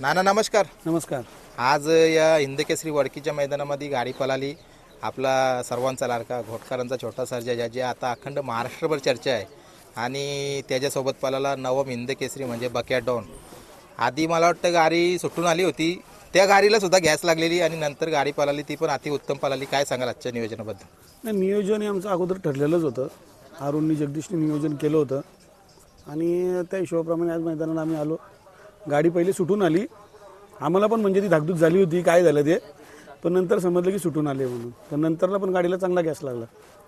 नाना नमस्कार. नमस्कार. आज या हिंदकेसरी वडकीच्या मैदानामध्ये गाडी पळाली आपला सर्वांचा लाडका घोटकरांचा छोटा सर्जा ज्याची आता अखंड महाराष्ट्रभर चर्चा आहे. आणि त्याच्यासोबत पळाला नवम हिंदकेसरी म्हणजे बक्या डॉन. आधी मला वाटतं गाडी सुटून आली होती. त्या गाडीला सुद्धा गॅस लागलेली आणि नंतर गाडी पळाली ती पण अति उत्तम पळाली काय सांगाल आजच्या नियोजनाबद्दल? नाही नियोजन हे आमचं अगोदर ठरलेलंच होतं. अरुणनी जगदीशने नियोजन केलं होतं. आणि त्या हिशोबाप्रमाणे आज मैदानाला आम्ही आलो. गाडी पहिली सुटून आली. आम्हाला पण म्हणजे ती धाकधूक झाली होती काय झालं ते. पण नंतर समजलं की सुटून आले म्हणून. पण नंतरला पण गाडीला चांगला गॅस लागला.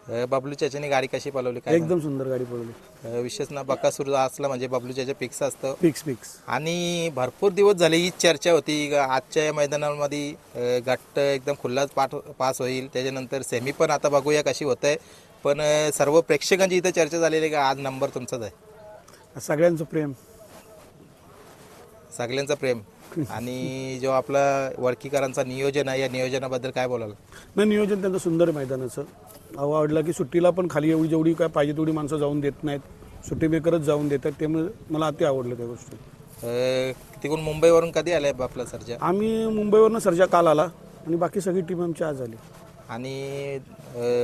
अं, बबलू चाच्याने गाडी कशी पळवली? काय एकदम सुंदर गाडी अं, विशेष ना बक्कासूर असला म्हणजे बबलू चाच्या पिक्स असतं. फिक्स फिक्स आणि भरपूर दिवस झाले ही चर्चा होती. का आजच्या या मैदानामध्ये अ, गट एकदम खुल्लाच पाठ पास होईल. त्याच्यानंतर सेमी पण आता बघूया कशी होत आहे पण अ, सर्व प्रेक्षकांची इथं चर्चा झालेली आहे का? आज नंबर तुमचाच आहे. सगळ्यांचं प्रेम. सगळ्यांचं प्रेम. आणि जो आपला वडकीकरांचा नियोजन आहे या नियोजनाबद्दल काय बोलाल? नाही नियोजन त्यांचं सुंदर मैदानाचं. अहो आवडलं की सुट्टीला पण खाली एवढी जेवढी काय पाहिजे तेवढी माणसं जाऊन देत नाहीत. सुट्टी मेकरच जाऊन देतात त्यामुळे मला अति आवडलं त्या गोष्टी. तिकडून मुंबईवरून कधी आलाय आपला सर्जा? आम्ही मुंबईवरनं सर्जा काल आला आणि बाकी सगळी टीम आमची आज आली. आणि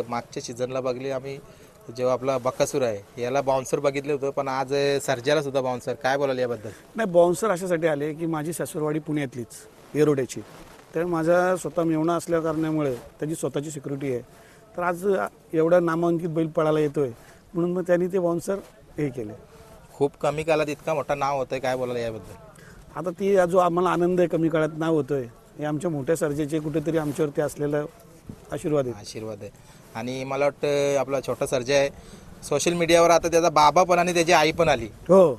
मागच्या सीझनला बघली आम्ही जेव्हा आपला बक्कासूर आहे याला बाउन्सर बघितलं होतं पण आज सर्जाला सुद्धा बाउन्सर काय बोलाल याबद्दल? नाही बाउन्सर अशासाठी आले की माझी सासरवाडी पुण्यातलीच येरोड्याची तर माझा स्वतः मेवणा असल्या कारणामुळे त्याची स्वतःची सिक्युरिटी आहे. तर आज एवढा नामांकित बैल पळायला येतोय म्हणून मग त्यांनी ते बाउन्सर हे केले. खूप कमी कालात इतका मोठा नाव होतंय काय बोलायला याबद्दल? आता ती जो आम्हाला आनंद आहे कमी काळात नाव होतोय हे आमच्या मोठ्या सर्जेचे कुठेतरी आमच्यावरती असलेला आशीर्वाद आहे. आशीर्वाद आहे. आणि मला वाटतं आपला छोटा सर्जा आहे. सोशल मीडियावर आता त्याचा बाबा पण आणि त्याची आई पण आली. हो.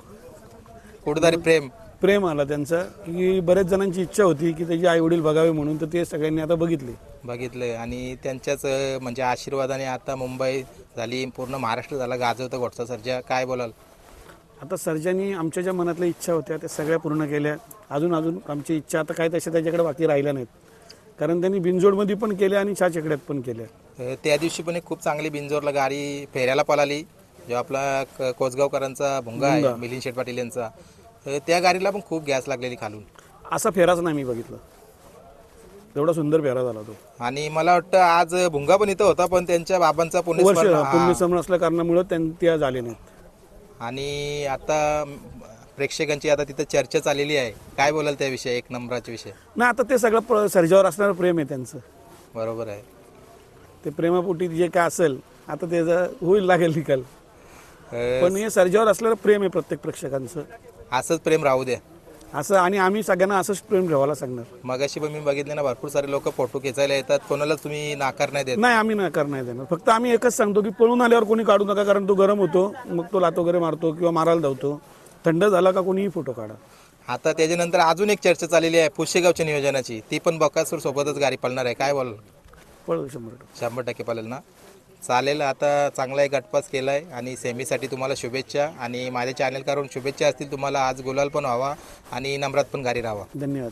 कुठेतरी प्रेम. प्रेम आला त्यांचा. की बऱ्याच जणांची इच्छा होती की त्याचे आई वडील बघावे म्हणून तर ते सगळ्यांनी आता बघितले. बघितलं आणि त्यांच्याच अं, म्हणजे आशीर्वादाने आता मुंबई झाली पूर्ण महाराष्ट्र झाला. गाजवतं गोटचा सर्जा. काय बोलाल? आता सर्जांनी आमच्या ज्या मनातल्या इच्छा होत्या त्या सगळ्या पूर्ण केल्या. अजून अजून आमची इच्छा आता काय तशा त्याच्याकडे बाकी राहिल्या नाहीत. कारण त्यांनी बिनजोडमध्ये पण केल्या आणि चहा चेकड्यात पण केल्या अं, त्या दिवशी पण एक खूप चांगली बिंजोरला गाडी फेऱ्याला पळाली जो आपला क- कोसगावकरांचा भुंगा आहे मिलिंद शेठ पाटील यांचा. अं, त्या गाडीला पण खूप गॅस लागलेली खालून. असा फेराच नाही मी बघितला. एवढा सुंदर फेरा झाला तो. आणि मला वाटतं आज भुंगा पण इथं होता पण त्यांच्या बाबांचा वर्ष. पुण्यसमन असल्या कारणामुळे त्यां- त्या झाले नाहीत. आणि आता प्रेक्षकांची आता तिथं चर्चा चाललेली आहे. काय बोलाल त्याविषयी? एक नंबराच्या विषय. नाही आता ते सगळं सर्जावर असणारं प्रेम आहे त्यांचं. बरोबर आहे. ते प्रेमापोटी जे काय असेल आता त्याचं होईल लागेल निकाल. अं, पण हे सर्जावर असलेलं प्रेम आहे प्रत्येक प्रेक्षकांचं. असंच प्रेम राहू द्या. असं आणि आम्ही सगळ्यांना असंच प्रेम ठेवायला सांगणार. मगाशी पण मी बघितले ना भरपूर सारे लोक फोटो खेचायला येतात. कोणाला तुम्ही नाकार नाही देत. नाही आम्ही नकार नाही देणार. फक्त आम्ही एकच सांगतो की पळून आल्यावर कोणी काढू नका कारण तो गरम होतो. मग तो लात वगैरे मारतो किंवा मारायला धावतो. थंड झाला का कोणीही फोटो काढा. आता त्याच्यानंतर अजून एक चर्चा चाललेली आहे पुशेगावच्या नियोजनाची. ती पण बकासूर सोबतच गाडी पळणार आहे. काय बोल? शंभर टक्के. शंभर टक्के पळेल ना? चालेल आता चांगला एक गटपास केला आहे आणि सेमीसाठी तुम्हाला शुभेच्छा आणि माझ्या चॅनल करून शुभेच्छा असतील तुम्हाला. आज गुलाल पण व्हावा आणि नम्रात पण गाडी राहावा. धन्यवाद.